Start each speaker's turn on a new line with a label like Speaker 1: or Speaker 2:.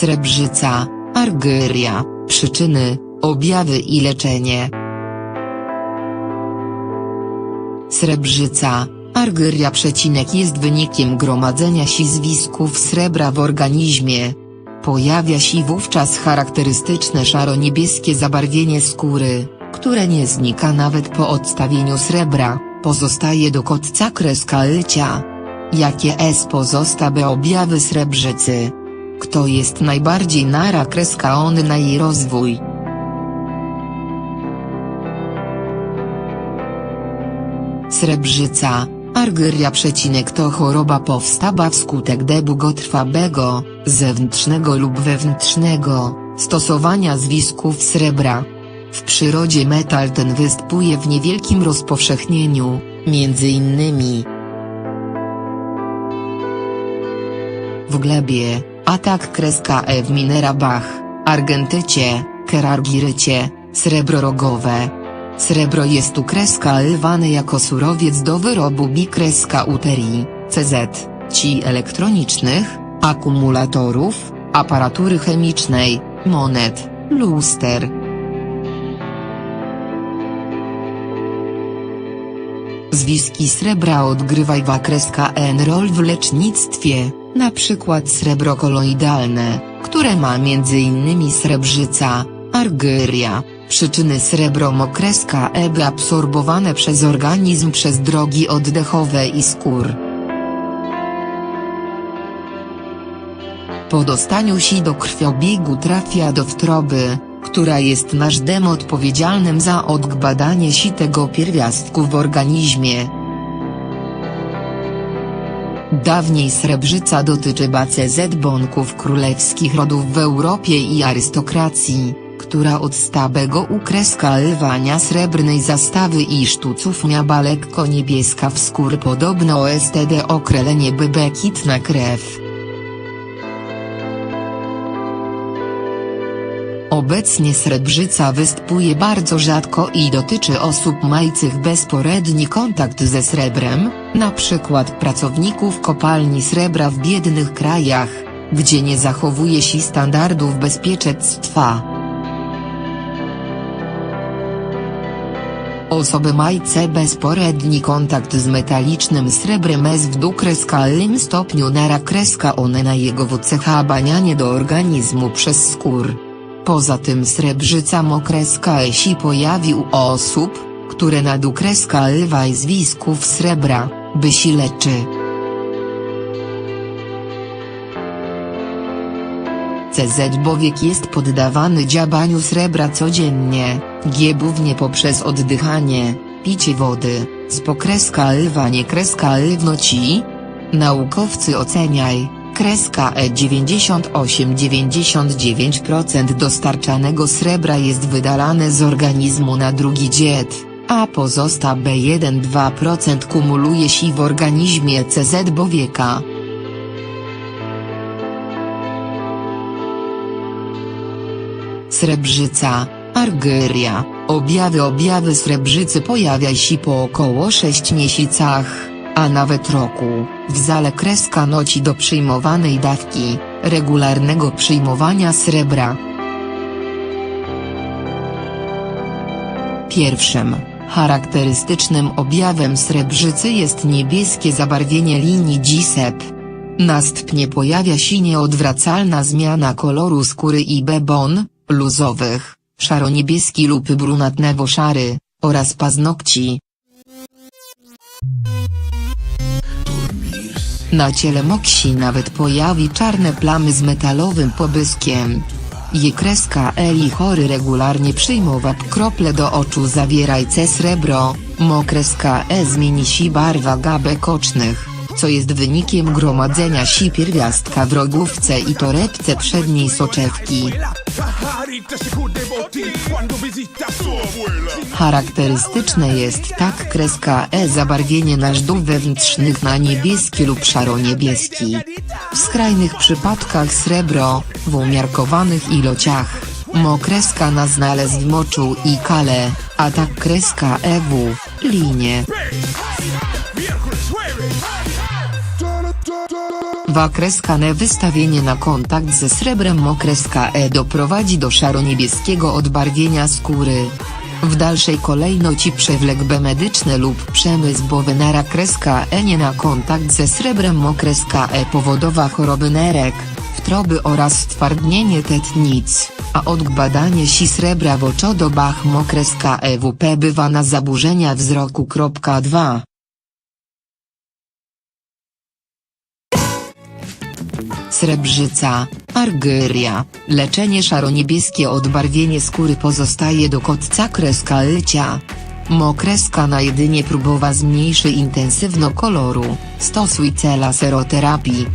Speaker 1: Srebrzyca, Argyria, przyczyny, objawy i leczenie. Srebrzyca, Argyria przecinek jest wynikiem gromadzenia się zwisków srebra w organizmie. Pojawia się wówczas charakterystyczne szaro-niebieskie zabarwienie skóry, które nie znika nawet po odstawieniu srebra, pozostaje do kotca kreska lycia. Jakie es pozostały objawy srebrzycy? Kto jest najbardziej nara kreska on na jej rozwój? Srebrzyca, Argyria przecinek to choroba powstała wskutek długotrwałego, zewnętrznego lub wewnętrznego, stosowania zwisków srebra. W przyrodzie metal ten występuje w niewielkim rozpowszechnieniu, między innymi w glebie, atak kreska E w minerabach, argentycie, kerargirycie, srebro rogowe. Srebro jest tu kreska lwane jako surowiec do wyrobu bikreska uterii, CZ, ci elektronicznych, akumulatorów, aparatury chemicznej, monet, luster. Zwiski srebra odgrywa kreska N rol w lecznictwie, na przykład srebro koloidalne, które ma m.in. srebrzyca, argyria, przyczyny srebro mokreska EB absorbowane przez organizm przez drogi oddechowe i skór. Po dostaniu się do krwiobiegu trafia do wtroby, która jest nasz odpowiedzialnym za odgbadanie się tego pierwiastku w organizmie. Dawniej srebrzyca dotyczy BCZ bonków królewskich rodów w Europie i arystokracji, która od stałego ukreska lwania srebrnej zastawy i sztuców miała lekko niebieska w skóry podobno std okrelenie bebekitna krew. Obecnie srebrzyca występuje bardzo rzadko i dotyczy osób mających bezporedni kontakt ze srebrem, np. pracowników kopalni srebra w biednych krajach, gdzie nie zachowuje się standardów bezpieczeństwa. Osoby mające bezporedni kontakt z metalicznym srebrem jest w dwukreskalnym stopniu nara kreska one na jego wcecha banianie do organizmu przez skór. Poza tym srebrzyca mokreska esi pojawił osób, które na dukreska lwa i zwisków srebra, by się leczy. CZ bowiek jest poddawany działaniu srebra codziennie, giebównie poprzez oddychanie, picie wody, z pokreska lwa nie kreska lwnoci? Naukowcy oceniaj, kreska E 98-99% dostarczanego srebra jest wydalane z organizmu na drugi dzień, a pozostałe B1-2% kumuluje się w organizmie CZ bowieka. Srebrzyca, Argyria, objawy Objawy srebrzycy pojawia się po około 6 miesiącach, a nawet roku, w zale kreska noci do przyjmowanej dawki, regularnego przyjmowania srebra. Pierwszym, charakterystycznym objawem srebrzycy jest niebieskie zabarwienie linii GSEP. Następnie pojawia się nieodwracalna zmiana koloru skóry i bebon, luzowych, szaro-niebieski lub brunatnowo-szary, oraz paznokci. Na ciele moksi nawet pojawi czarne plamy z metalowym pobyskiem. Je kreska Eli chory regularnie przyjmował krople do oczu zawierajce srebro, mokreska E zmieni się barwa gabek ocznych, co jest wynikiem gromadzenia się pierwiastka w rogówce i torebce przedniej soczewki. Charakterystyczne jest tak kreska E zabarwienie nażdół wewnętrznych na niebieski lub szaro-niebieski. W skrajnych przypadkach srebro, w umiarkowanych ilociach, mokreska na znalezł moczu i kale, a tak kreska EW, linie. 2 kreska ne wystawienie na kontakt ze srebrem mokreska E doprowadzi do szaro-niebieskiego odbarwienia skóry. W dalszej kolejności przewlek B medyczny lub przemysł bowenera kreska E nie na kontakt ze srebrem mokreska E powodowa choroby nerek, wtroby oraz stwardnienie tetnic, a odbadanie si srebra w oczodobach mokreska EWP bywa na zaburzenia wzroku. 2. Srebrzyca, argyria, leczenie szaroniebieskie odbarwienie skóry pozostaje do kotca kreska lycia. Mokreska na jedynie próbowa zmniejszy intensywno koloru, stosuj cela seroterapii.